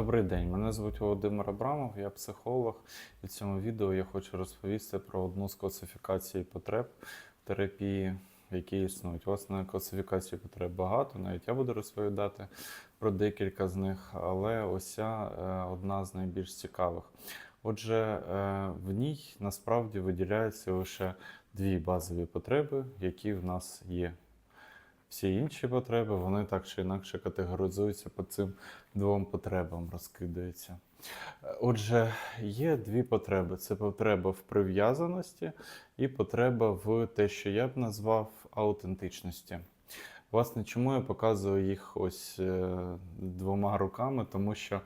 Добрий день, мене звуть Володимир Абрамов, я психолог. І в цьому відео я хочу розповісти про одну з класифікацій потреб в терапії, які існують. Власне, класифікацій потреб багато, навіть я буду розповідати про декілька з них, але ось ця е, одна з найбільш цікавих. Отже, е, в ній насправді виділяються лише дві базові потреби, які в нас є. Всі інші потреби, вони так чи інакше категоризуються по цим двом потребам, розкидаються. Отже, є дві потреби: це потреба в прив'язаності і потреба в те, що я б назвав аутентичності. Власне, чому я показую їх ось е, двома руками? Тому що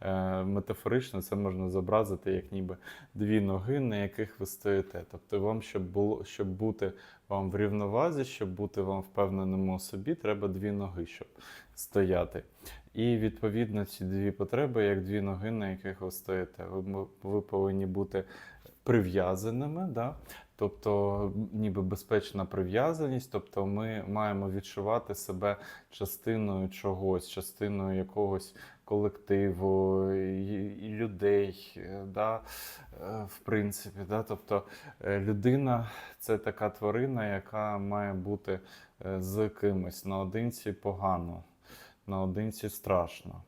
е, метафорично це можна зобразити як ніби дві ноги, на яких ви стоїте. Тобто, вам, щоб було, щоб бути вам в рівновазі, щоб бути вам впевненим у собі, треба дві ноги, щоб стояти. І відповідно ці дві потреби, як дві ноги, на яких ви стоїте. Ви, ви повинні бути прив'язаними, да? Тобто ніби безпечна прив'язаність, тобто ми маємо відчувати себе частиною чогось, частиною якогось колективу і, людей. е, Да? е, В принципі, да? тобто е, людина це така тварина, яка має бути з кимось наодинці погано, наодинці страшно.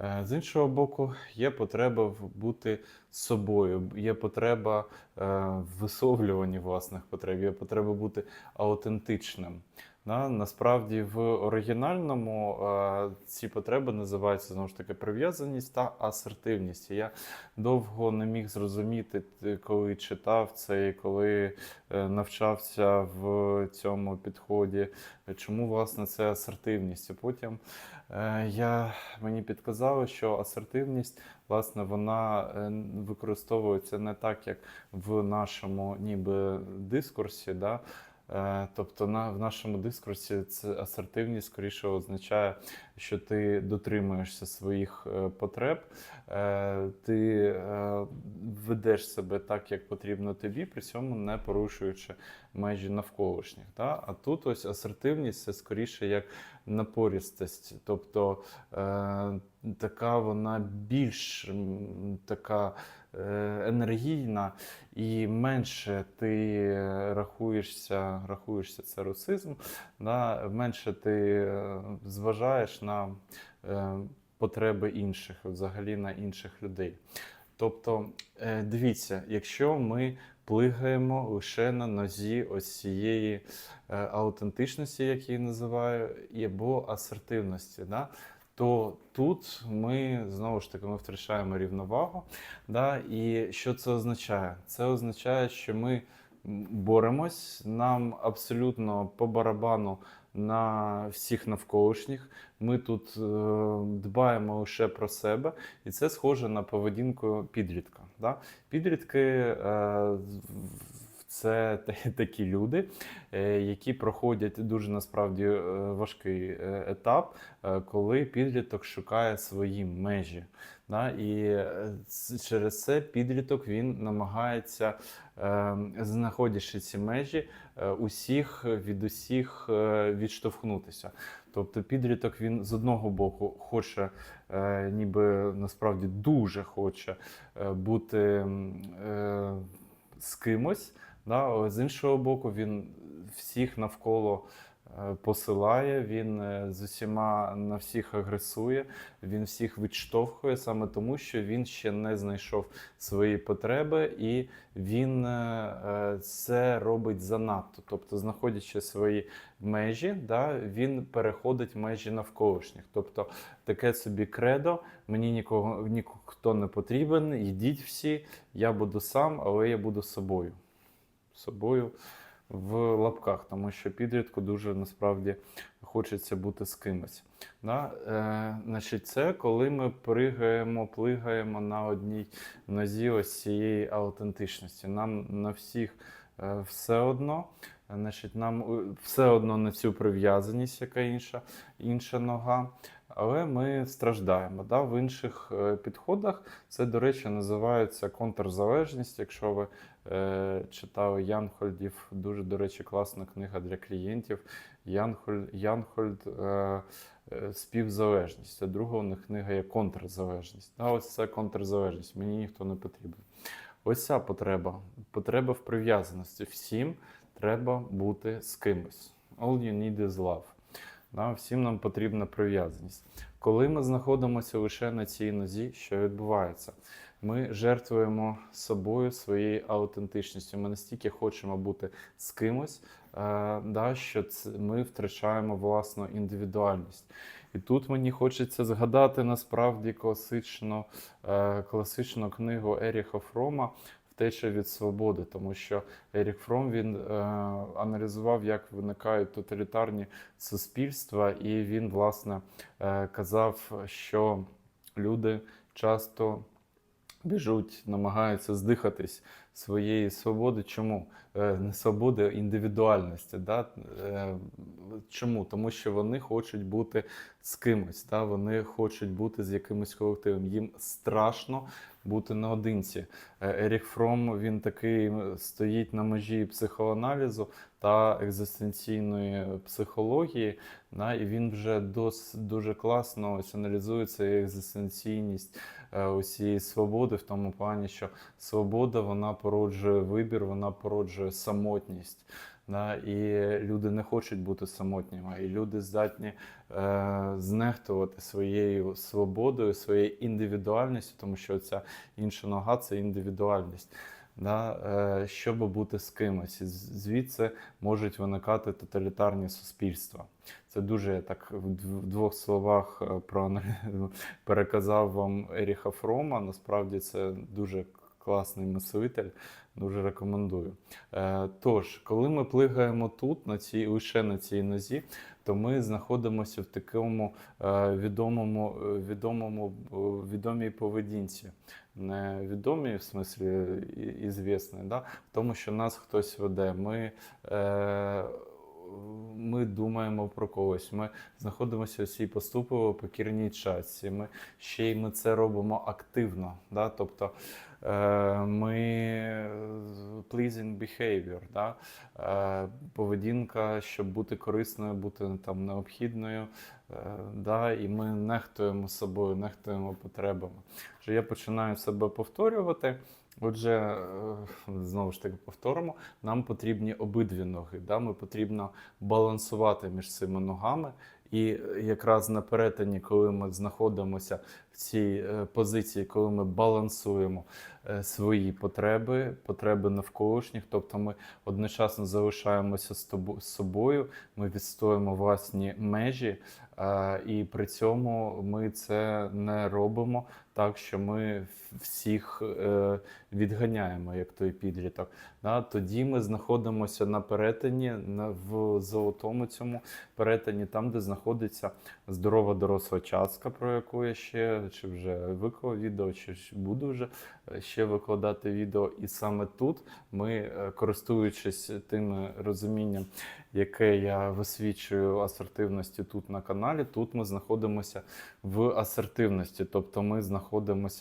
Е, З іншого боку, є потреба бути собою, є потреба е, в висловлюванні власних потреб, є потреба бути аутентичним. Да? Насправді, в оригінальному е, ці потреби називаються знову ж таки прив'язаність та асертивність. Я довго не міг зрозуміти, коли читав це і коли е, навчався в цьому підході, чому власне це асертивність. Потім е, я, мені підказали, що асертивність, власне, вона е, використовується не так, як в нашому ніби дискурсі. Да? Е, Тобто на, в нашому дискурсі це асертивність скоріше означає, що ти дотримуєшся своїх е, потреб, е, ти ведеш себе так, як потрібно тобі, при цьому не порушуючи межі навколишніх. Да? А тут ось асертивність це скоріше як напористость, тобто така вона більш така енергійна і менше ти рахуєшся, рахуєшся це русизм, да? менше ти е, зважаєш на е, потреби інших, взагалі на інших людей. Тобто, е, дивіться, якщо ми плигаємо лише на нозі ось цієї е, аутентичності, як я її називаю, або асертивності, да? То тут ми знову ж таки ми втрачаємо рівновагу. Да? І що це означає? Це означає, що ми боремось, нам абсолютно по барабану на всіх навколишніх. Ми тут е, дбаємо лише про себе, і це схоже на поведінку підлітка. Да? Підлітки е, це такі люди, е, які проходять дуже насправді е, важкий е, етап, коли підліток шукає свої межі. Да? І через це підліток він намагається, знаходячи ці межі, усіх від усіх відштовхнутися. Тобто підліток він з одного боку хоче, ніби насправді дуже хоче бути з кимось, да? з іншого боку, він всіх навколо е, посилає, він е, з усіма на всіх агресує, він всіх відштовхує саме тому, що він ще не знайшов свої потреби, і він е, це робить занадто. Тобто, знаходячи свої межі, да, він переходить межі навколишніх. Тобто таке собі кредо, мені нікого ніхто не потрібен, йдіть всі, я буду сам, але я буду собою. Собою в лапках, тому що підлітку дуже насправді хочеться бути з кимось. Да? Е, значить, це коли ми пригаємо, плигаємо на одній нозі ось цієї аутентичності. Нам на всіх е, все одно. Значить, нам е, все одно на цю прив'язаність, яка інша, інша нога. Але ми страждаємо. Да? В інших е, підходах це, до речі, називається контрзалежність. Якщо ви е, читали Янхольдів, дуже, до речі, класна книга для клієнтів. Янхольд, Янхольд е, е, співзалежність, а друга у них книга є контрзалежність. Да, ось це контрзалежність, мені ніхто не потрібен. Ось ця потреба. Потреба в прив'язаності. Всім треба бути з кимось. All you need is love. Да, всім нам потрібна прив'язаність. Коли ми знаходимося лише на цій нозі, що відбувається? Ми жертвуємо собою, своєю аутентичністю. Ми настільки хочемо бути з кимось, е, да, що ми втрачаємо власну індивідуальність. І тут мені хочеться згадати насправді класичну, е, класичну книгу Еріха Фрома Втеча від свободи, тому що Ерік Фром він е, аналізував, як виникають тоталітарні суспільства, і він, власне, е, казав, що люди часто біжуть, намагаються здихатись своєї свободи. Чому? Е, Не свободи, індивідуальності. Да? Е, Чому? Тому що вони хочуть бути з кимось, да? вони хочуть бути з якимось колективом. Їм страшно бути наодинці. Е, Ерік Фром він такий стоїть на межі психоаналізу та екзистенційної психології. Да? І він вже дос, дуже класно ось аналізує цю екзистенційність е, усієї свободи, в тому плані, що свобода вона породжує вибір, вона породжує самотність. Да, і люди не хочуть бути самотніми, і люди здатні е, знехтувати своєю свободою, своєю індивідуальністю, тому що ця інша нога це індивідуальність. Да, е, щоб бути з кимось. Звідси можуть виникати тоталітарні суспільства. Це дуже я так в двох словах про проаналіз- переказав вам Еріха Фрома. Насправді це дуже класний мислитель, дуже рекомендую. Е, Тож, коли ми плигаємо тут, на цій, лише на цій нозі, то ми знаходимося в такому е, відомому, е, відомому, відомій поведінці. Не відомій, в смислі і- ізвісний, да? тому, що нас хтось веде. Ми, е, ми думаємо про когось. Ми знаходимося в цій поступово покірній часі. Ми ще й ми це робимо активно. Да? Тобто ми pleasing behavior, да? е, поведінка, щоб бути корисною, бути там необхідною. Е, да? І ми нехтуємо собою, нехтуємо потребами. Що я починаю себе повторювати. Отже, е, знову ж таки повторимо, нам потрібні обидві ноги. Да? Ми потрібно балансувати між цими ногами. І якраз на перетині, коли ми знаходимося в цій е, позиції, коли ми балансуємо е, свої потреби, потреби навколишніх, тобто ми одночасно залишаємося з собою, ми відстоїмо власні межі, е, і при цьому ми це не робимо так, що ми всіх е, відганяємо, як той підліток. Да? Тоді ми знаходимося на перетині, на, в золотому цьому перетині, там, де знаходиться здорова доросла частка, про яку я ще чи вже виклав відео, чи буду вже е, ще викладати відео. І саме тут ми, е, користуючись тим розумінням, яке я висвічую асертивності тут на каналі, тут ми знаходимося в асертивності, тобто ми знаходимося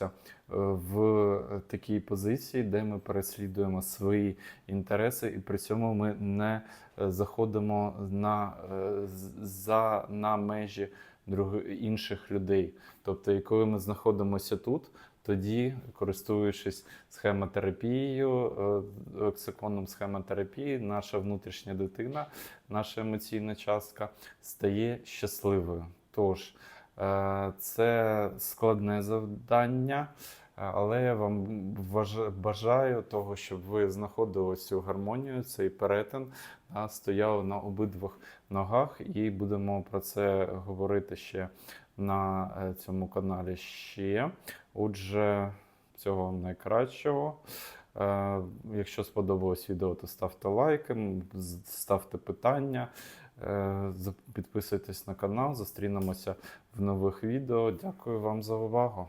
е, в такій позиції, де ми переслідуємо свої інтереси, і при цьому ми не е, заходимо на, е, за, на межі інших людей. Тобто, і коли ми знаходимося тут, тоді, користуючись схемотерапією, лексиконом схемотерапії, наша внутрішня дитина, наша емоційна частка стає щасливою. Тож, це складне завдання. Але я вам бажаю того, щоб ви знаходили цю гармонію, цей перетин, а, стояли на обидвох ногах, і будемо про це говорити ще на е, цьому каналі ще. Отже, вам найкращого. Е, Якщо сподобалось відео, то ставте лайки, ставте питання, е, підписуйтесь на канал, зустрінемося в нових відео. Дякую вам за увагу.